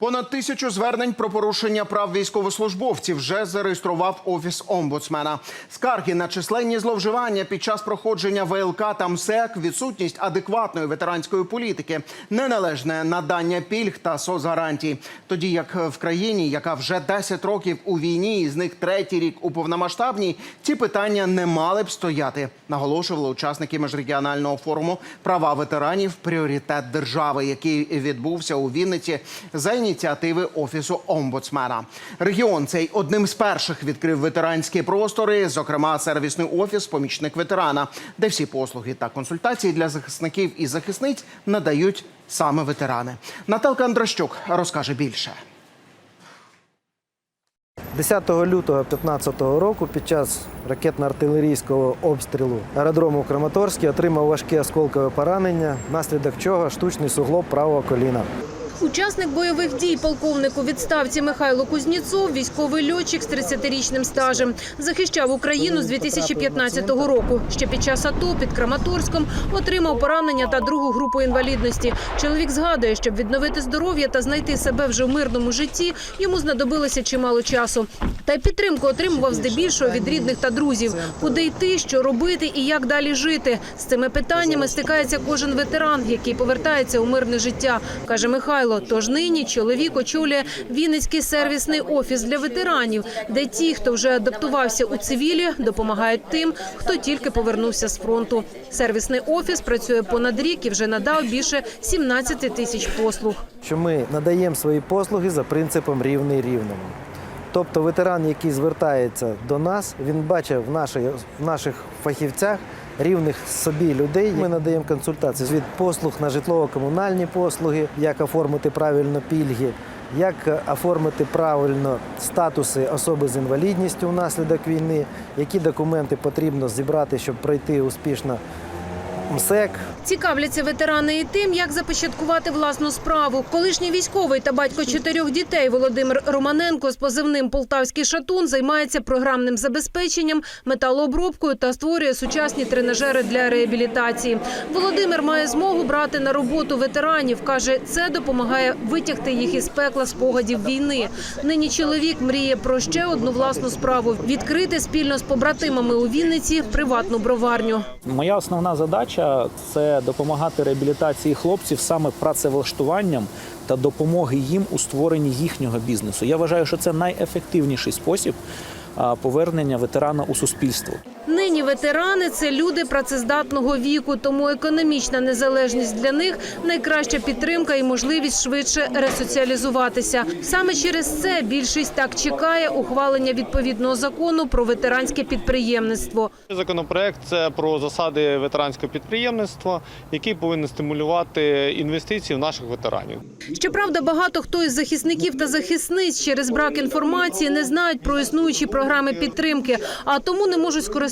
Понад тисячу звернень про порушення прав військовослужбовців вже зареєстрував офіс омбудсмена. Скарги на численні зловживання під час проходження ВЛК та МСЕК, відсутність адекватної ветеранської політики, неналежне надання пільг та соцгарантій. Тоді як в країні, яка вже 10 років у війні, і з них третій рік у повномасштабній, ці питання не мали б стояти. Наголошували учасники міжрегіонального форуму права ветеранів пріоритет держави, який відбувся у Вінниці за ініціативи офісу омбудсмена. Регіон цей одним з перших відкрив ветеранські простори, зокрема сервісний офіс помічник ветерана, де всі послуги та консультації для захисників і захисниць надають саме ветерани. Наталка Андрощук розкаже більше. 10 лютого 2015 року під час ракетно-артилерійського обстрілу аеродрому Краматорський отримав важке осколкове поранення, внаслідок чого штучний суглоб правого коліна. Учасник бойових дій, полковник у відставці Михайло Кузніцов, військовий льотчик з 30-річним стажем, захищав Україну з 2015 року. Ще під час АТО під Краматорськом отримав поранення та другу групу інвалідності. Чоловік згадує, щоб відновити здоров'я та знайти себе вже в мирному житті, йому знадобилося чимало часу. Та й підтримку отримував здебільшого від рідних та друзів. Куди йти, що робити і як далі жити. З цими питаннями стикається кожен ветеран, який повертається у мирне життя, каже Михайло. Тож нині чоловік очолює Вінницький сервісний офіс для ветеранів, де ті, хто вже адаптувався у цивілі, допомагають тим, хто тільки повернувся з фронту. Сервісний офіс працює понад рік і вже надав більше 17 тисяч послуг. Що ми надаємо свої послуги за принципом рівний рівному. Тобто ветеран, який звертається до нас, він бачить в, нашій, в наших фахівцях рівних собі людей. Ми надаємо консультації від послуг на житлово-комунальні послуги, як оформити правильно пільги, як оформити правильно статуси особи з інвалідністю внаслідок війни, які документи потрібно зібрати, щоб пройти успішно МСЕК. Цікавляться ветерани і тим, як започаткувати власну справу. Колишній військовий та батько чотирьох дітей Володимир Романенко з позивним Полтавський шатун займається програмним забезпеченням, металообробкою та створює сучасні тренажери для реабілітації. Володимир має змогу брати на роботу ветеранів. каже, це допомагає витягти їх із пекла спогадів війни. Нині чоловік мріє про ще одну власну справу відкрити спільно з побратимами у Вінниці приватну броварню. Моя основна задача це допомагати реабілітації хлопців саме працевлаштуванням та допомоги їм у створенні їхнього бізнесу. Я вважаю, що це найефективніший спосіб повернення ветерана у суспільство. Нині ветерани це люди працездатного віку, тому економічна незалежність для них найкраща підтримка і можливість швидше ресоціалізуватися. Саме через це більшість так чекає ухвалення відповідного закону про ветеранське підприємництво. Законопроект це про засади ветеранського підприємництва, який повинен стимулювати інвестиції в наших ветеранів. Щоправда, багато хто із захисників та захисниць через брак інформації не знають про існуючі програми підтримки, а тому не можуть скористатися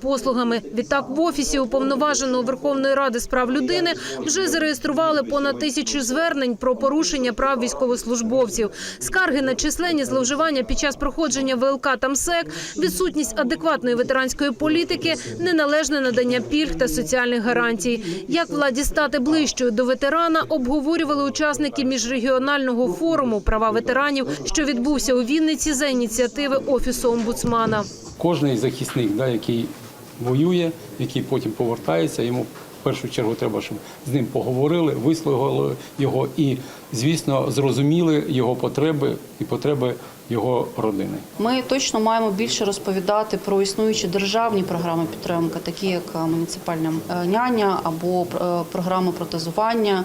послугами. Відтак в офісі уповноваженого Верховної Ради з прав людини вже зареєстрували понад тисячу звернень про порушення прав військовослужбовців, скарги на численні зловживання під час проходження ВЛК та МСЕК, відсутність адекватної ветеранської політики, неналежне надання пільг та соціальних гарантій. Як владі стати ближчою до ветерана, обговорювали учасники міжрегіонального форуму права ветеранів, що відбувся у Вінниці за ініціативи офісу омбудсмана. Кожний захисник, да, який воює, який потім повертається, йому в першу чергу треба, щоб з ним поговорили, вислухали його і, звісно, зрозуміли його потреби і потреби його родини. Ми точно маємо більше розповідати про існуючі державні програми підтримки, такі як е, муніципальна е, няня або е, програми протезування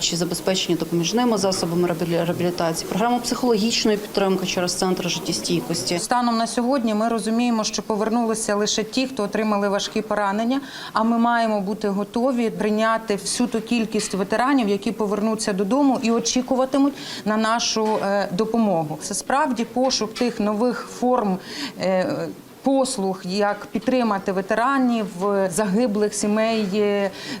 чи забезпечення допоміжними засобами реабілі- реабілітації, програму психологічної підтримки через центр життєстійкості. Станом на сьогодні ми розуміємо, що повернулися лише ті, хто отримали важкі поранення. А ми маємо бути готові прийняти всю ту кількість ветеранів, які повернуться додому і очікуватимуть на нашу е, допомогу. Це справді пошук тих нових форм. Е, послуг, як підтримати ветеранів, загиблих сімей,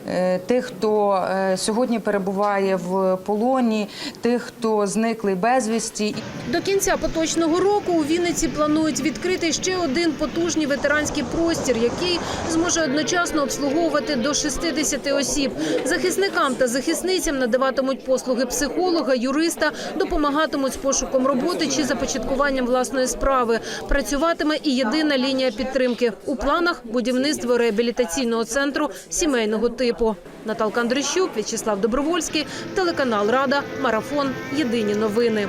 е, тих, хто е, сьогодні перебуває в полоні, тих, хто зникли безвісті. До кінця поточного року у Вінниці планують відкрити ще один потужний ветеранський простір, який зможе одночасно обслуговувати до 60 осіб. Захисникам та захисницям надаватимуть послуги психолога, юриста, допомагатимуть з пошуком роботи чи започаткуванням власної справи. Працюватиме і єдина лінія підтримки. У планах будівництво реабілітаційного центру сімейного типу. Наталка Андрищук, В'ячеслав Добровольський, телеканал Рада, Марафон. Єдині новини.